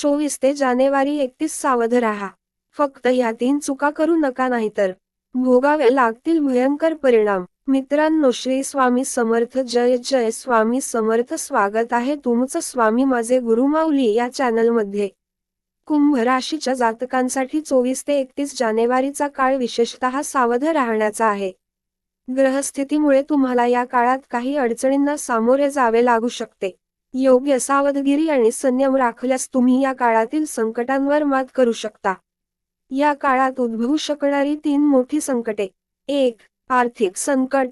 चोवीस ते जानेवारी एकतीस सावध राहा. फक्त या तीन चुका करू नका नाहीतर. भोगावे लागतील भयंकर परिणाम. मित्रांनो श्री स्वामी समर्थ जय जय. स्वामी समर्थ स्वागत आहे तुमचं स्वामी माझे गुरुमाऊली या चॅनलमध्ये. कुंभ राशीच्या जातकांसाठी चोवीस ते एकतीस जानेवारीचा काळ विशेषतः सावध राहण्याचा आहे. ग्रहस्थितीमुळे तुम्हाला या काळात काही अडचणींना सामोरे जावे लागू शकते. योग्य सावधगिरी आणि संयम राखल्यास तुम्ही या काळातील संकटांवर मात करू शकता. या काळात उद्भवू शकणारी तीन मोठी संकटे. एक आर्थिक संकट.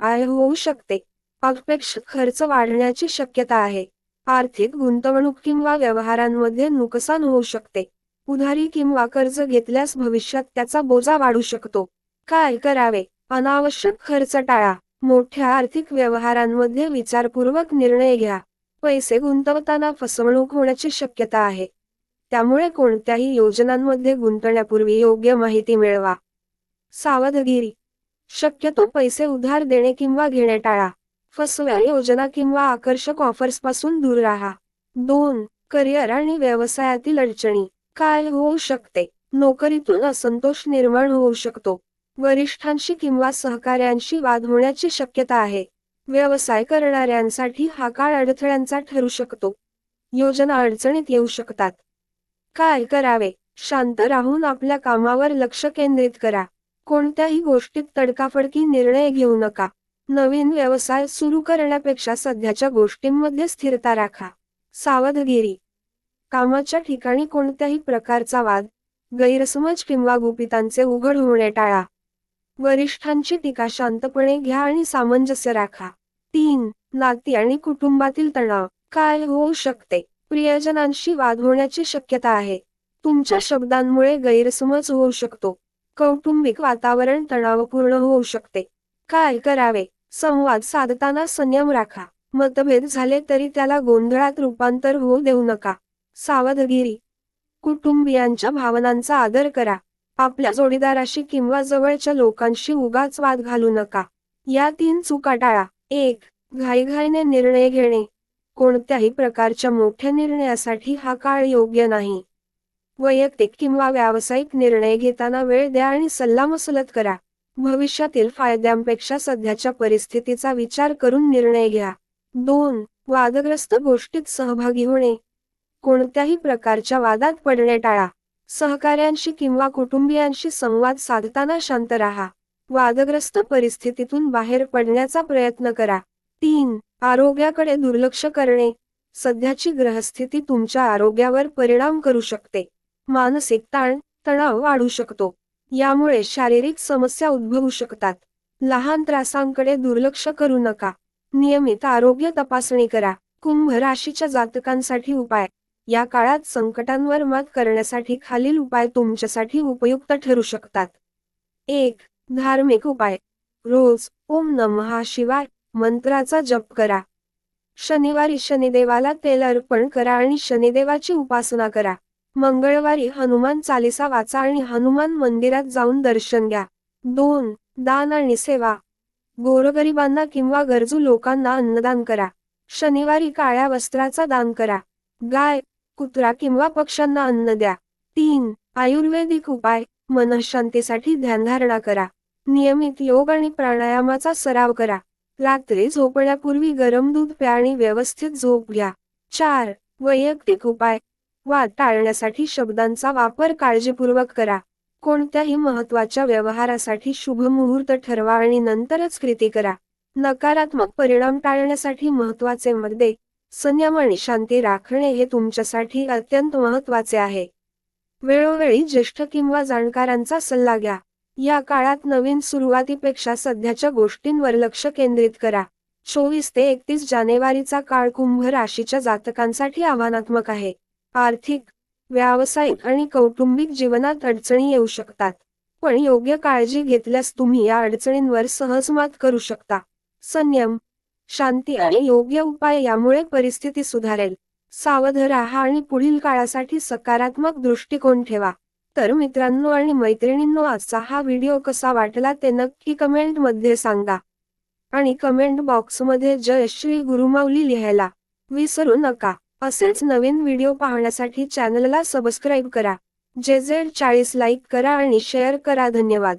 आय होऊ शकते. अपेक्षित खर्च वाढण्याची शक्यता आहे. आर्थिक गुंतवणूक किंवा व्यवहारांमध्ये नुकसान होऊ शकते. उधारी किंवा कर्ज घेतल्यास भविष्यात त्याचा बोजा वाढू शकतो. काय करावे? अनावश्यक खर्च टाळा. मोठ्या आर्थिक व्यवहारांमध्ये विचारपूर्वक निर्णय घ्या. पैसे गुंतवताना फसवणूक होण्याची शक्यता आहे. त्यामुळे कोणत्याही योजनांमध्ये गुंतण्यापूर्वी योग्य माहिती मिळवा. सावधगिरी. शक्यतो पैसे उधार देणे किंवा घेणे टाळा. फसव्या योजना किंवा आकर्षक ऑफर्सपासून दूर राहा. दोन. करिअर आणि व्यवसायातील अडचणी. काय होऊ शकते? नोकरीतून असंतोष निर्माण होऊ शकतो. वरिष्ठांशी किंवा सहकाऱ्यांशी वाद होण्याची शक्यता आहे. व्यवसाय करणाऱ्यांसाठी हा काळ अडथळ्यांचा ठरू शकतो. योजना अडचणीत येऊ शकतात. काय करावे? शांत राहून आपल्या कामावर लक्ष केंद्रित करा. कोणत्याही गोष्टीत तडकाफडकी निर्णय घेऊ नका. नवीन व्यवसाय सुरू करण्यापेक्षा सध्याच्या गोष्टींमध्ये स्थिरता राखा. सावधगिरी. कामाच्या ठिकाणी कोणत्याही प्रकारचा वाद गैरसमज किंवा गुपितांचे उघड होणे टाळा. वरिष्ठांची टीका शांतपणे घ्या आणि सामंजस्य राखा. तीन नाती आणि कुटुंबातील तणाव. काय होऊ शकते? प्रियजनांशी वाद होण्याची शक्यता आहे. तुमच्या शब्दांमुळे गैरसमज होऊ शकतो. कौटुंबिक वातावरण तणावपूर्ण होऊ शकते. काय करावे? संवाद साधताना संयम राखा. मतभेद झाले तरी त्याला गोंधळात रूपांतर होऊ देऊ नका. सावधगिरी. कुटुंबियांच्या भावनांचा आदर करा. आपल्या जोडीदाराशी किंवा जवळच्या लोकांशी उगाच वाद घालू नका. या तीन चुका टाळा. एक घाईघाईने निर्णय घेणे. कोणत्याही प्रकारच्या मोठ्या निर्णयासाठी हा काळ योग्य नाही. वैयक्तिक किंवा व्यावसायिक निर्णय घेताना वेळ द्या आणि सल्लामसलत करा. भविष्यातील फायद्यांपेक्षा सध्याच्या परिस्थितीचा विचार करून निर्णय घ्या. दोन वादग्रस्त गोष्टीत सहभागी होणे. कोणत्याही प्रकारच्या वादात पडणे टाळा. सहकाऱ्यांशी किंवा कुटुंबियांशी संवाद साधताना शांत राहा. वादग्रस्त परिस्थितीतून बाहेर पडण्याचा प्रयत्न करा. तीन आरोग्याकडे दुर्लक्ष करणे. सध्याची ग्रहस्थिती तुमच्या आरोग्यावर परिणाम करू शकते. मानसिक ताण तणाव वाढू शकतो. यामुळे शारीरिक समस्या उद्भवू शकतात. लहान त्रासांकडे दुर्लक्ष करू नका. नियमित आरोग्य तपासणी करा. कुंभ राशीच्या जातकांसाठी उपाय. या काळात संकटांवर मात करण्यासाठी खालील उपाय तुमच्यासाठी उपयुक्त ठरू शकतात. एक धार्मिक उपाय. रोज ओम नमहा शिवाय मंत्राचा जप करा. शनिवारी शनिदेवाला तेल अर्पण करा आणि शनिदेवाची उपासना करा. मंगळवारी हनुमान चालिसा वाचा आणि हनुमान मंदिरात जाऊन दर्शन घ्या. दोन दान आणि सेवा. गोरगरिबांना किंवा गरजू लोकांना अन्नदान करा. शनिवारी काळ्या वस्त्राचा दान करा. गाय कुत्रा किंवा पक्ष्यांना अन्न द्या. तीन आयुर्वेदिक उपाय. मनशांतीसाठी ध्यानधारणा करा. नियमित योग आणि प्राणायामाचा सराव करा. रात्री झोपण्यापूर्वी गरम दूध प्या आणि व्यवस्थित झोप घ्या. चार वैयक्तिक उपाय. वाद टाळण्यासाठी शब्दांचा वापर काळजीपूर्वक करा. कोणत्याही महत्त्वाच्या व्यवहारासाठी शुभ मुहूर्त ठरवा आणि नंतरच कृती करा. नकारात्मक परिणाम टाळण्यासाठी महत्त्वाचे मध्ये संयम आणि शांती राखणे हे तुमच्यासाठी अत्यंत महत्त्वाचे आहे. वेळोवेळी ज्येष्ठ किंवा जाणकारांचा सल्ला घ्या. या काळात नवीन सुरुवातीपेक्षा सध्याच्या गोष्टींवर लक्ष केंद्रित करा. चोवीस ते एकतीस जानेवारीचा काळ कुंभ राशीच्या जातकांसाठी आव्हानात्मक आहे. आर्थिक व्यावसायिक आणि कौटुंबिक जीवनात अडचणी येऊ शकतात. पण योग्य काळजी घेतल्यास तुम्ही या अडचणींवर सहज मात करू शकता. संयम शांती आणि योग्य उपाय यामुळे परिस्थिती सुधारेल. सावध राहा आणि पुढील काळासाठी सकारात्मक दृष्टिकोन ठेवा. तर मित्रांनो आणि मैत्रिणींनो आजचा हा व्हिडिओ कसा वाटला ते नक्की कमेंटमध्ये सांगा. आणि कमेंट बॉक्समध्ये जय श्री गुरुमाऊली लिहायला विसरू नका. असेच नवीन व्हिडिओ पाहण्यासाठी चॅनलला सबस्क्राईब करा. जे जेड चाळीस लाईक करा आणि शेअर करा. धन्यवाद.